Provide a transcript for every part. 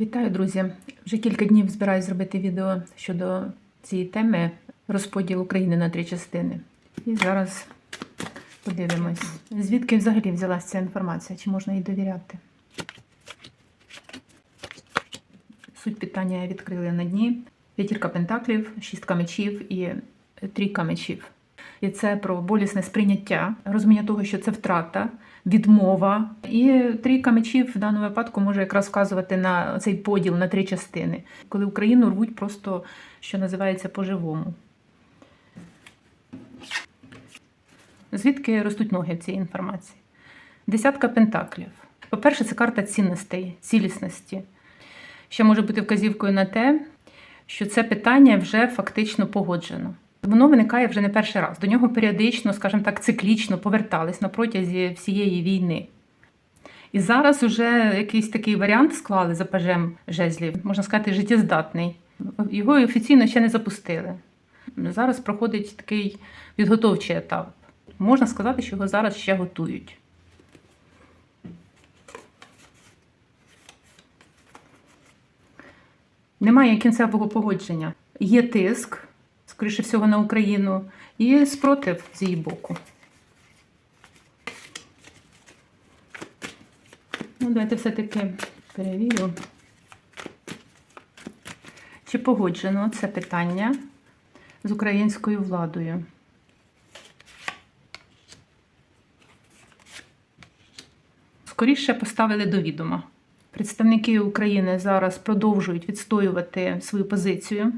Вітаю, друзі! Вже кілька днів збираюсь зробити відео щодо цієї теми розподіл України на три частини. І зараз подивимось, звідки взагалі взялася ця інформація, чи можна їй довіряти. Суть питання відкрили на дні. П'ятірка пентаклів, шістка мечів і трійка мечів. І це про болісне сприйняття, розуміння того, що це втрата, відмова. І трійка мечів в даному випадку може якраз вказувати на цей поділ на три частини, коли Україну рвуть просто, що називається, по-живому. Звідки ростуть ноги в цій інформації? Десятка пентаклів. По-перше, це карта цінностей, цілісності. Ще може бути вказівкою на те, що це питання вже фактично погоджено. Воно виникає вже не перший раз. До нього періодично, скажімо так, циклічно повертались на протязі всієї війни. І зараз вже якийсь такий варіант склали за пажем жезлів, можна сказати, життєздатний. Його офіційно ще не запустили. Зараз проходить такий підготовчий етап. Можна сказати, що його зараз ще готують. Немає кінцевого погодження. Є тиск, скоріше всього, на Україну, і спротив з її боку. Ну, давайте все-таки перевірю. Чи погоджено це питання з українською владою? Скоріше поставили до відома. Представники України зараз продовжують відстоювати свою позицію,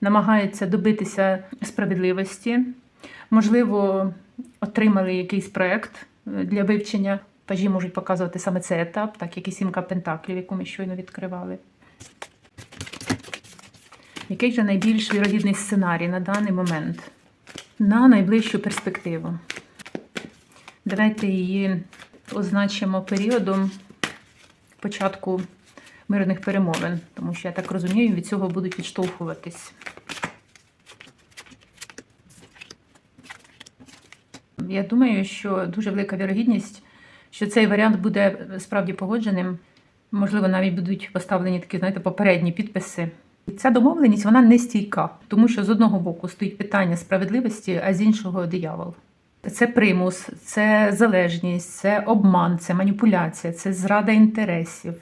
намагаються добитися справедливості. Можливо, отримали якийсь проєкт для вивчення. Пажі можуть показувати саме цей етап, так як і сімка пентаклів, яку ми щойно відкривали. Який же найбільш вірогідний сценарій на даний момент? На найближчу перспективу. Давайте її означимо періодом початку мирних перемовин, тому що я так розумію, від цього будуть відштовхуватись. Я думаю, що дуже велика вірогідність, що цей варіант буде справді погодженим. Можливо, навіть будуть поставлені такі, знаєте, попередні підписи. Ця домовленість вона не стійка, тому що з одного боку стоїть питання справедливості, а з іншого диявол. Це примус, це залежність, це обман, це маніпуляція, це зрада інтересів.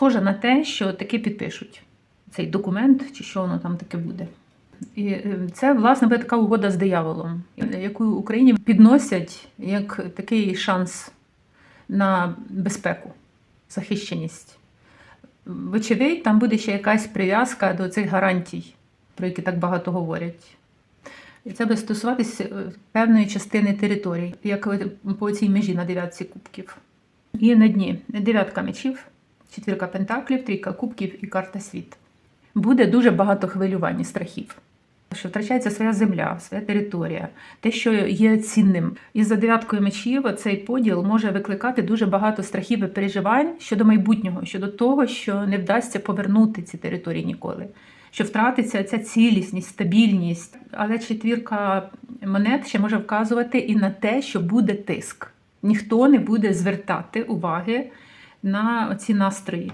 Схоже на те, що таки підпишуть цей документ, чи що воно там таке буде. І е, це, власне, буде така угода з дияволом, яку Україні підносять як такий шанс на безпеку, захищеність. Вочевидь, там буде ще якась прив'язка до цих гарантій, про які так багато говорять. І це буде стосуватися певної частини територій, як по цій межі на дев'ятці кубків. І на дні дев'ятка мечів, четвірка пентаклів, трійка кубків і карта світ. Буде дуже багато хвилювань і страхів. Що втрачається своя земля, своя територія, те, що є цінним. І за дев'яткою мечів цей поділ може викликати дуже багато страхів і переживань щодо майбутнього, щодо того, що не вдасться повернути ці території ніколи, що втратиться ця цілісність, стабільність. Але четвірка монет ще може вказувати і на те, що буде тиск. Ніхто не буде звертати уваги на ці настрої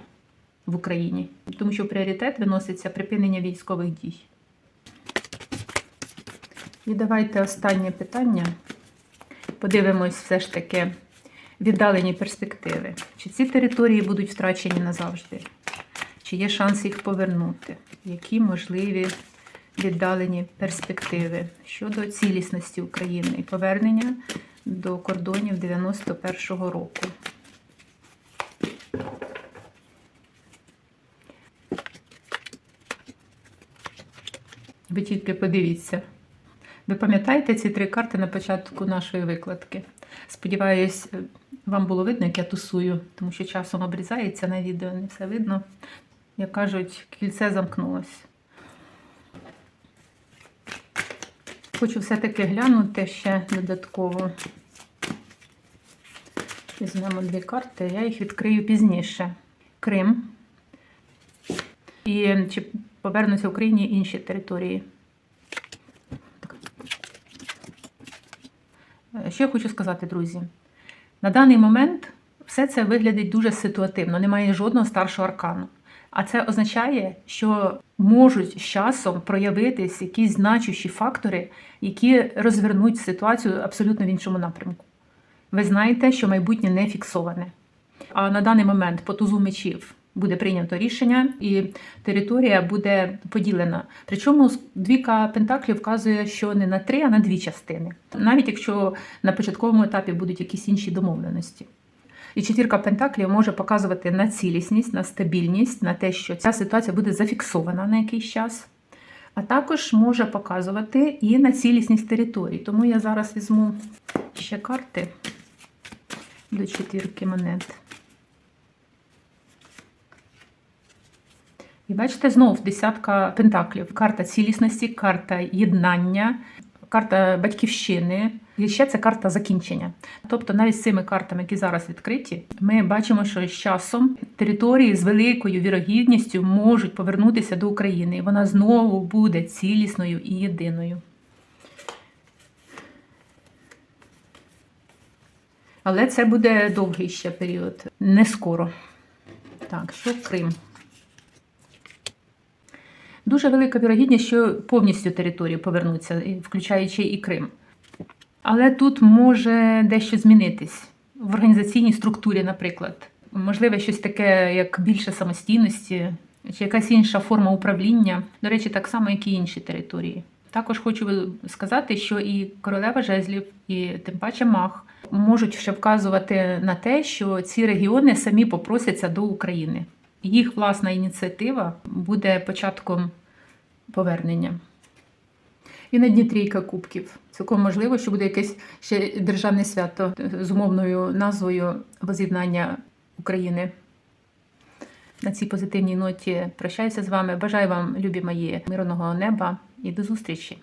в Україні, тому що пріоритет виноситься припинення військових дій. І давайте останнє питання. Подивимось все ж таки віддалені перспективи. Чи ці території будуть втрачені назавжди? Чи є шанс їх повернути? Які можливі віддалені перспективи щодо цілісності України і повернення до кордонів 91-го року? Ви тільки подивіться. Ви пам'ятаєте ці три карти на початку нашої викладки? Сподіваюсь, вам було видно, як я тусую, тому що часом обрізається на відео, не все видно. Як кажуть, кільце замкнулось. Хочу все-таки глянути ще додатково. Візьмемо дві карти, я їх відкрию пізніше. Крим. І чи повернуться Україні інші території? Е, Що я хочу сказати, друзі? На даний момент все це виглядить дуже ситуативно, немає жодного старшого аркану. А це означає, що можуть з часом проявитись якісь значущі фактори, які розвернуть ситуацію абсолютно в іншому напрямку. Ви знаєте, що майбутнє не фіксоване. А на даний момент по тузу мечів буде прийнято рішення, і територія буде поділена. Причому двіка пентаклів вказує, що не на три, а на дві частини, навіть якщо на початковому етапі будуть якісь інші домовленості. І четвірка пентаклів може показувати на цілісність, на стабільність, на те, що ця ситуація буде зафіксована на якийсь час. А також може показувати і на цілісність території. Тому я зараз візьму ще карти до четвірки монет. І бачите, знов десятка пентаклів. Карта цілісності, карта єднання, карта батьківщини. І ще це карта закінчення. Тобто, навіть з цими картами, які зараз відкриті, ми бачимо, що з часом території з великою вірогідністю можуть повернутися до України, і вона знову буде цілісною і єдиною. Але це буде довгий ще період, не скоро. Так, що Крим? Дуже велика вірогідність, що повністю територію повернуться, включаючи і Крим. Але тут може дещо змінитись в організаційній структурі, наприклад. Можливо, щось таке, як більше самостійності, чи якась інша форма управління. До речі, так само, як і інші території. Також хочу сказати, що і королева жезлів, і тим паче мах можуть ще вказувати на те, що ці регіони самі попросяться до України. Їх власна ініціатива буде початком повернення. І на дні трійка кубків. Цілком можливо, що буде якесь ще державне свято з умовною назвою Воз'єднання України. На цій позитивній ноті прощаюся з вами. Бажаю вам, любі мої, мирного неба і до зустрічі!